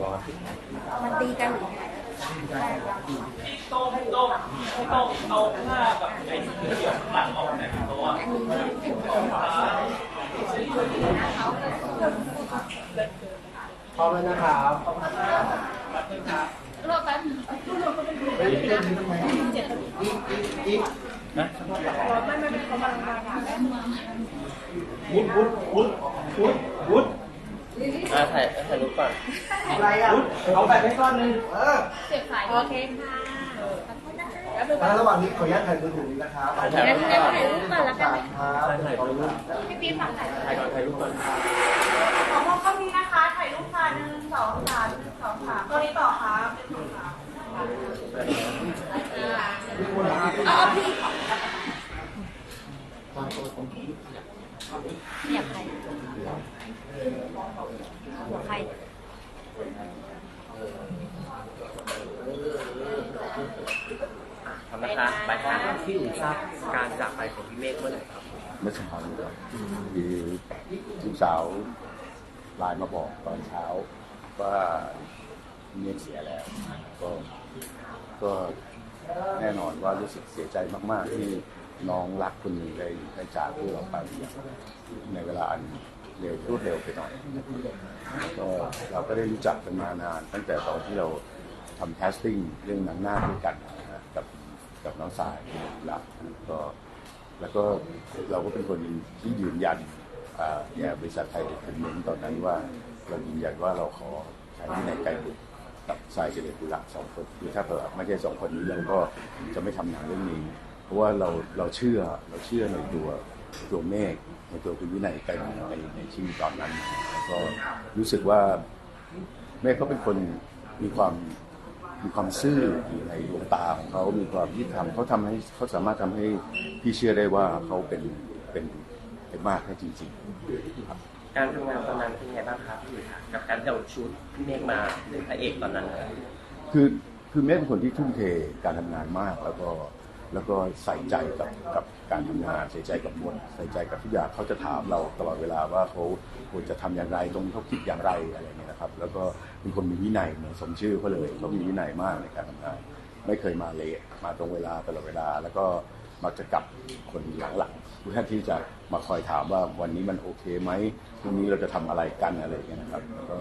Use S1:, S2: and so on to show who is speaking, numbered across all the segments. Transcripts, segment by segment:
S1: ร้อน
S2: มันตีกัน
S3: โต้งโต้งโต้งเอาผ้ากับไอ้ที่เกี่ยวหลังออกหน่อยเพราะว่า
S2: อันนี้เป็นคน
S1: พร้อมแล้วนะครับ
S2: รอบแป๊บ
S1: อีก
S3: วุ้ดวุ้ดวุ้ดวุ้ดวุ้ด
S1: อ่าถ่ายถ่ายรูปก่อน
S3: อะไรอะเอาแบบให้ก้อนนึง
S4: เออ
S2: เสียบสายโอเคค่ะ
S4: แล้วระหว่างนี้ขออนุญาตถ่ายมือถือนี้นะครับ
S1: ถ่ายถ่าย
S2: งั้น
S1: รูป
S2: งั้น
S1: ก่อน
S2: ถ่ายรูปก่อนแล้วกัน
S4: ครับ
S1: ถ่ายถ่ายรูป
S2: พี่ปี๊ฝากถ่าย
S1: ถ่ายก่อนถ่ายรูปก่อน
S5: ขอมองกล้องนี้นะคะ ถ่ายรูปค่ะหนึ่งสองสามหนึ่งสองสามกล้องนี้ต่อครับหนึ่งสองสาม
S2: เอาเอาพี่อยากใคร หัวใคร
S1: ทำนะคะไปค่ะที่อุ่นทราบการจากไปของพี่เมฆเมื่อไหร่ครับ
S6: เมื่อเช้านี้ครับคือลูกสาวไลน์มาบอกตอนเช้าว่าเมียเสียแล้ว ก็ก็แน่นอนว่ารู้สึกเสียใจมาก ๆ ที่น้องรักคนหนึ่งได้ได้จากพวกเราไปในเวลาอัน เร็วรวดเร็วไปหน่อยก็เราก็ได้รู้จักกันมานาน ตั้งแต่ตอนที่เราทำแคสติ้งเรื่องหนังหน้าด้วยกันนะกับกับน้องสายรักก็แล้วก็เราก็เป็นคนที่ยืนยันอ่าแย่บริษัทไทยเด็กเป็นเมนตอนนั้นว่าเรายืนยันว่าเราขอใช้ที่ในไกลบุตรกับสายเฉลิมบุระสองคนคือถ้าเผื่อไม่ใช่สองคนนี้เราก็จะไม่ทำหนังเรื่องนี้ เพราะว่าเราเราเชื่อเราเชื่อในตัว ตัวเมฆในตัวคุณวินัยไกลบุตรในในชีวิตตอนนั้นแล้วก็รู้สึกว่าเมฆเขาเป็นคนมีความมีความซื่ออยู่ในดวงตาของเขามีความยุติธรรมเขาทำให้เขาสามารถทำให้พี่เชื่อได้ว่าเขาเป็นเป็นเป็นมากให้จริงๆครับ
S1: การทำงานตอนนั้นเป็นไงบ้างครับพี่ค่ะกับการเอาชุดพี่เมฆมาเป็นพระเอกตอนนั้นครับ
S6: คือคือแม่เป็นคนที่ทุ่มเทการทำงานมากแล้วก็ แล้วก็ใส่ใจกับกับการทำงานใส่ใจกับบทใส่ใจกับทุกอย่างเขาจะถามเราตลอดเวลาว่าเขาควรจะทำอย่างไรตรงเขาคิดอย่างไรอะไรเงี้ยนะครับ แล้วก็เป็นคนมีวินัยเหมือนสมชื่อเขาเลยเขามีวินัยมากในการทำงาน ไม่เคยมาเลทมาตรงเวลาตลอดเวลา แล้วก็มักจะกลับคนหลังๆเพื่อที่จะมาคอยถามว่าวันนี้มันโอเคไหมพรุ่งนี้เราจะทำอะไรกันอะไรเงี้ยนะครับแล้วก็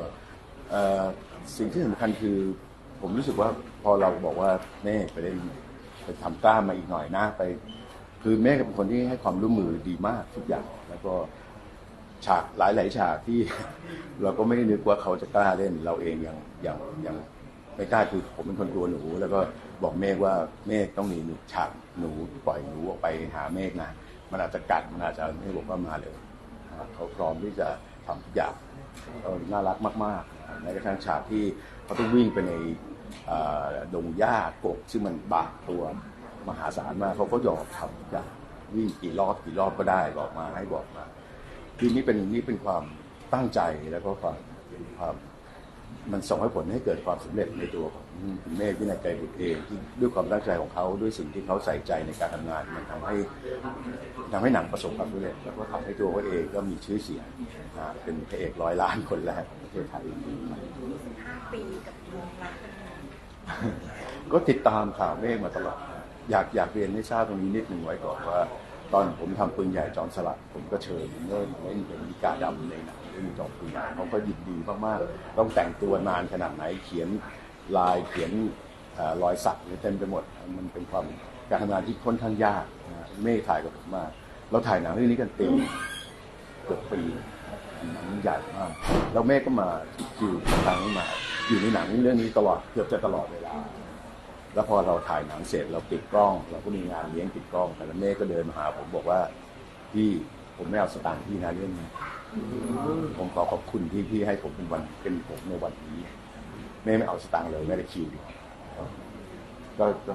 S6: สิ่งที่สำคัญคือ ผมรู้สึกว่าพอเราบอกว่าแม่ไปเล่น ไปทำกล้ามมาอีกหน่อยนะไป คือแม่เป็นคนที่ให้ความร่วมมือดีมากทุกอย่าง แล้วก็ฉากหลายๆฉากที่ เราก็ไม่ได้นึกว่าเขาจะกล้าเล่น เราเองยังยังยังไม่กล้าคือผมเป็นคนกลัวหนู แล้วก็บอกเมฆว่าเมฆต้องหนีหนูฉากหนูปล่อยหนูออกไปหาเมฆนะมันอาจจะกัดมันอาจจะไม่บอกว่ามาเลยนะครับเขาพร้อมที่จะทำทุกอย่างน่ารักมากๆแม้กระทั่งฉากที่เขาต้องวิ่งไปใน ดงหญ้ากบซึ่งมันบาดตัวมหาศาลมากเขาก็ยอมทำทุกอย่างวิ่งกี่รอบกี่รอบก็ได้บอกมาให้บอกมาคือนี่เป็นนี่เป็นความตั้งใจแล้วก็ความความมันส่งให้ผลให้เกิดความสำเร็จในตัวของคุณเมฆวินัยไกรบุตรเองที่ด้วยความตั้งใจของเขาด้วยสิ่งที่เขาใส่ใจในการทำงาน มันทำให้ทำให้หนังประสบความสำเร็จแล้วก็ทำให้ตัวเขาเองก็มีชื่อเสียงเป็นพระเอกร้อยล้านคนแรกของประเทศไทย
S2: ห้าปีกับวงรัก ก็
S6: ติดตามข่าวเมฆมาตลอด อยากอยากเรียนให้ทราบตรงนี้นิดหนึ่งไว้ก่อนว่า ตอนผมทำปืนใหญ่จอมสลัด ผมก็เชิญเล่นเล่นเป็นมิกาดำในหนังเรื่องจอมปืนใหญ่เขาก็ยินดีมากๆ ต้องแต่งตัวนานขนาดไหนเขียนลายเขียนรอยสักเต็มไปหมด มันเป็นความการทำงานที่ค่อนข้างยากนะเมฆถ่ายกับผมมากเราถ่ายหนังเรื่องนี้กันปีเกือบปีหนังใหญ่มากแล้วเมฆก็มาคิวครั้งนี้มา อยู่ในหนังเรื่องนี้ตลอดเกือบจะตลอดเวลา แล้วพอเราถ่ายหนังเสร็จเราปิดกล้อง เราก็มีงานเลี้ยงปิดกล้องแต่ละเมฆก็เดินมาหาผมบอกว่าพี่ผมไม่เอาสตางค์พี่นะเรื่องนี้ผมขอขอบคุณที่พี่ให้ผมเป็นวันเป็นผมในวันนี้เมฆไม่เอาสตางค์เลยไม่ได้คิวก็ก็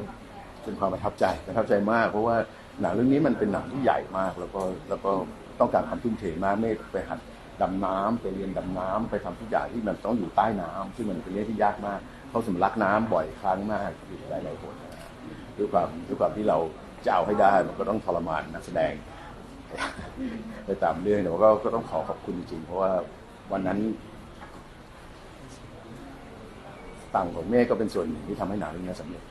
S6: เป็นความประทับใจประทับใจมาก เพราะว่าหนังเรื่องนี้มันเป็นหนังที่ใหญ่มาก แล้วก็แล้วก็ต้องการความทุ่มเทมากเมฆไปหัด ดำน้ำไปเรียนดำน้ำไปทำทุกอย่างที่มันต้องอยู่ใต้น้ำซึ่งมันเป็นเรื่องที่ยากมาก เขาสำลักน้ำบ่อยครั้งมากหลายหลายคนนะด้วยความด้วยความที่เราจะเอาให้ได้มันก็ต้องทรมานนักแสดงไปตามเรื่องแต่ว่าก็ก็ต้องขอขอบคุณจริงๆเพราะว่าวันนั้นตังของเมฆก็เป็นส่วนหนึ่งที่ทำให้หนังเรื่องนี้สำเร็จ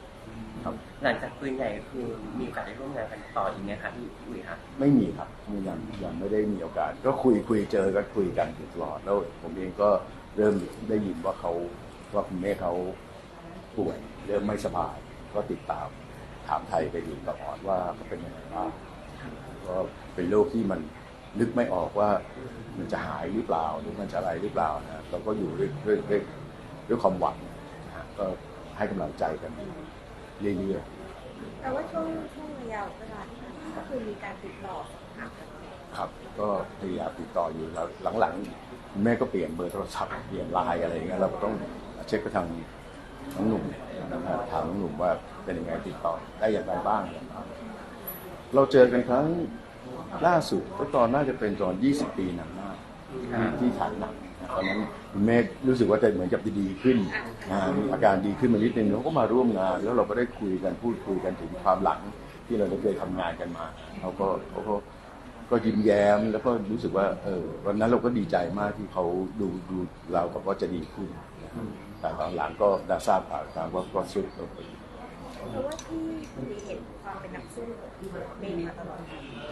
S6: ครับ
S1: หลังจากปืนใหญ่ก็คือมีโอกาสได้ร่วมงานกันต่ออีกไหมคะพี่อุ๋ยคะ
S6: ไม่มีครับยังยังไม่ได้มีโอกาส ก็คุยคุยเจอก็คุยกันอยู่ตลอดแล้วผมเองก็เริ่มได้ยินว่าเขาว่าคุณเมฆเขาป่วยเริ่มไม่สบายก็ติดตามถามไทยไปอยู่ตลอดว่าเขาเป็นยังไงบ้างก็เป็นโรคที่มันนึกไม่ออกว่ามันจะหายหรือเปล่าหรือมันจะอะไรหรือเปล่านะเราก็อยู่ด้วยด้วยด้วยด้วยความหวังนะฮะก็ให้กำลังใจกัน เรื่อยๆ
S2: แต่ว่าช่วงช่วงระยะเวลาที่ผ่านมาก็คือมีการติดต่อสอบถามกัน
S6: ครับ ก็พยายามติดต่ออยู่แล้วหลังๆคุณแม่ก็เปลี่ยนเบอร์โทรศัพท์เปลี่ยนไลน์อะไรอย่างเงี้ยเราก็ต้องเช็คไปทางน้องหนุ่มนะครับถามน้องหนุ่มว่าเป็นยังไงติดต่อได้อย่างไรบ้าง เราเจอกันครั้งล่าสุดก็ตอนน่าจะเป็นตอน 20 ปีหนังหน้าที่ถ่ายหนัง ตอนนั้นคุณแม่รู้สึกว่าจะเหมือนกับจะดีขึ้นอ่ามีอาการดีขึ้นมานิดนึงเขาก็มาร่วมงาน แล้วเราก็ได้คุยกันพูดคุยกันถึงความหลังที่เราได้เคยทำงานกันมาเขาก็เขาก็ก็ยิ้มแย้มแล้วก็รู้สึกว่าเออวันนั้นเราก็ดีใจมากที่เขาดูดูเรากับว่าจะดีขึ้นนะครับแต่ตอนหลังก็ได้ทราบข่าวทางว่าก็สุดลงไป
S2: เพราะว่าที่คุณเห็นความเป็นนักสู้เมย์มาตลอด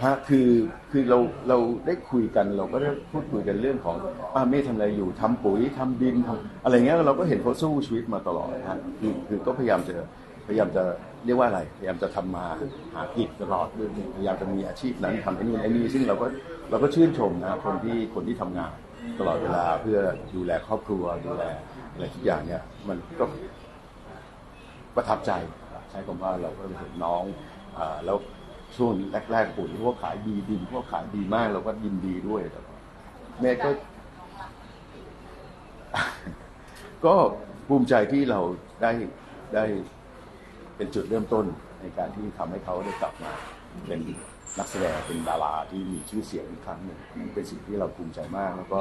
S6: ฮะคือคือเราเราได้คุยกันเราก็ได้พูดคุยกันเรื่องของป้าเมฆทำอะไรอยู่ทำปุ๋ยทำดินทำอะไรเงี้ยเราก็เห็นเขาสู้ชีวิตมาตลอดฮะคือคือก็พยายามจะพยายามจะเรียกว่าอะไร พยายามจะทำมาหากินตลอดด้วยพยายามจะมีอาชีพนั้นทำไอ้นู่นไอ้นี่ซึ่งเราก็เราก็ชื่นชมนะคนที่คนที่ทำงานตลอดเวลาเพื่อดูแลครอบครัวดูแลอะไรทุกอย่างเนี่ยมันก็ ประทับใจ ใช้คำว่าเราก็เห็นน้องอแล้วช่วงแรกๆปุ๋ยพวกขายดีดินพวกขายดีมากเราก็ยินดีด้วยแต่แม่ก็ ก็ภูมิใจที่เราได้ได้เป็นจุดเริ่มต้นในการที่ทำให้เขาได้กลับมาเป็นนักแสดงเป็นดาราที่มีชื่อเสียงอีกครั้งหนึ่งเป็นสิ่งที่เราภูมิใจมาก แล้วก็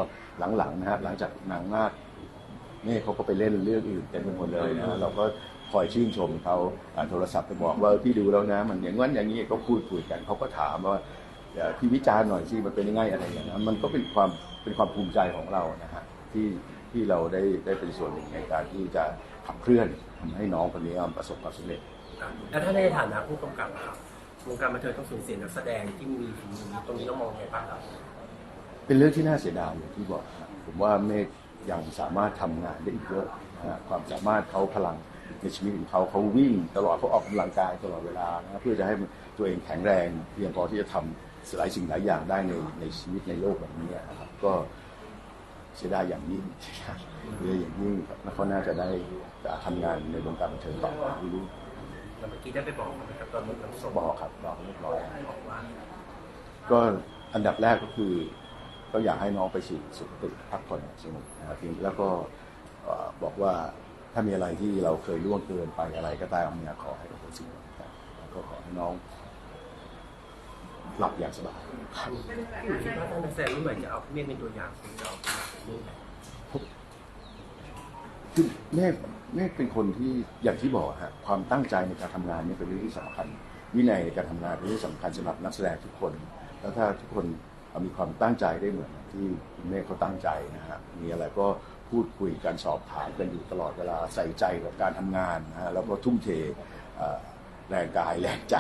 S6: หลังๆนะฮะหลังจากนางนาคนี่เขาก็ไปเล่นเรื่องอื่นเต็มไปหมดเลยนะเราก็ คอยชื่นชมเขาอ่าโทรศัพท์ไปบอกว่าพี่ดูแล้วนะมันอย่างนั้นอย่างนี้ก็พูดคุยกันเขาก็ถามว่าเอ่อพี่วิจารณ์หน่อยสิมันเป็นยังไงอะไรอย่างนั้นมันก็เป็นความเป็นความภูมิใจของเรานะฮะที่ที่เราได้ได้เป็นส่วนหนึ่งในการที่จะขับเคลื่อนทำให้น้องคนนี้ประสบความสำเร็จ
S1: แล้วถ้าในฐานะผู้กำกับครับวงการบันเทิงต้องสูญเสียนักแสดงที่มีฝีมือตรงนี้ต้องมองยังไงบ้างครับ
S6: เป็นเรื่องที่น่าเสียดายอย่างที่บอกนะผมว่าเมฆยังสามารถทำงานได้อีกเยอะนะฮะความสามารถเขาพลัง ในชีวิตของเขาเขาวิ่งตลอดเขาออกกำลังกายตลอดเวลานะเพื่อจะให้ตัวเองแข็งแรงเพียงพอที่จะทำหลายสิ่งหลายอย่างได้ในในชีวิตในโลกแบบนี้นะครับก็เสียดายอย่างยิ่งเสียดายอย่างยิ่งครับแล้วเขาน่าจะได้ทำงานในวงการบันเทิงต่อไปเรื่อย
S1: แล้วเมื่อกี้ได้ไปบอกเขาไหมครับตอนหมดน้ำส้ม
S6: ๆบอกครับบอกเรียบร้อย
S1: บอกว่า
S6: ก็อันดับแรกก็คือก็อยากให้น้องไปสู่สุขติพักผ่อนสนุกนะครับแล้วก็เอ่อบอกว่า ถ้ามีอะไรที่เราเคยล่วงเกินไปอะไรก็ตามเนี่ยขอให้เราสิ่งนะครับแล้วก็ขอให้น้องหลับอย่างสบายครับ
S1: พี่อุ๋ยคิดว่าถ้านักแสดงรุ่นใหม่จะเอาพี่เมฆเป็นตัวอย่างคุณจะเอาเป็นแบบนี้ไหม
S6: คือแม่แม่เป็นคนที่อย่างที่บอกฮะความตั้งใจในการทำงานเนี่ยเป็นเรื่องที่สำคัญ วินัยในการทำงานเป็นเรื่องสำคัญสำหรับนักแสดงทุกคน แล้วถ้าทุกคนมีความตั้งใจได้เหมือนที่คุณแม่เขาตั้งใจนะฮะมีอะไรก็ พูดคุยกันสอบถามกันอยู่ตลอดเวลาใส่ใจกับการทำงานนะฮะแล้วก็ทุ่มเทเอ่อแรงกายแรงใจ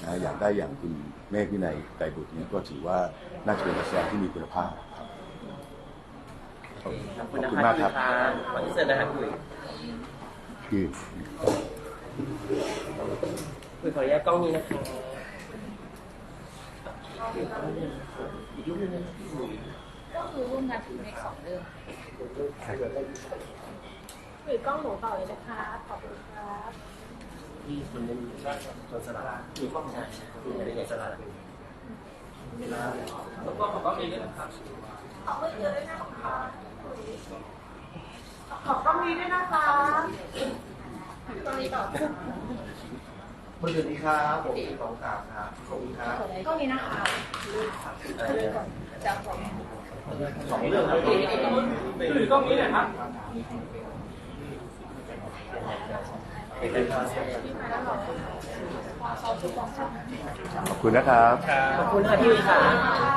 S6: นะฮะอยากได้อย่างคุณแม่วินัยไกรบุตรเนี่ยก็ถือว่าน่าจะเป็นนักแสดงที่มีคุณภาพครับ
S1: ขอบคุณ
S6: ขอบ
S1: นะ
S6: คุณ
S1: คะ
S6: มากครับ
S1: ขอที่เสร็จนะครับพี่อุ๋ย
S6: ยืน
S1: คุยขออนุญาตกล้องนี้นะคะอีกรูปหนึงนะครับพี่อุ๋ย
S2: ก็คือร่วมงานถึงในสองเรื่อง
S5: ถือกล้องหนูต่อเลยนะคะขอบคุณครับ
S1: ที่คนนึงจนสลัดมีข้อมูลใช่มีอะไรในสลัด
S3: แล้วก็ขอบคุณนี้ด้วยนะครับ
S5: ขอบคุณเยอะด้วยนะคะขอบกล้องนี้ด้วยนะคะกล้องนี้ต่อ
S4: มือถือนี้ครับผมสองสามครับขอบคุณครับ
S5: กล้องนี้นะคะ
S2: จะบอก
S1: สองเรื่องครับ
S3: คือตรงนี้หน่อยครับ
S6: ขอบคุณนะครับ
S1: ขอบคุณค่ะพี่อุ๋ยค่ะ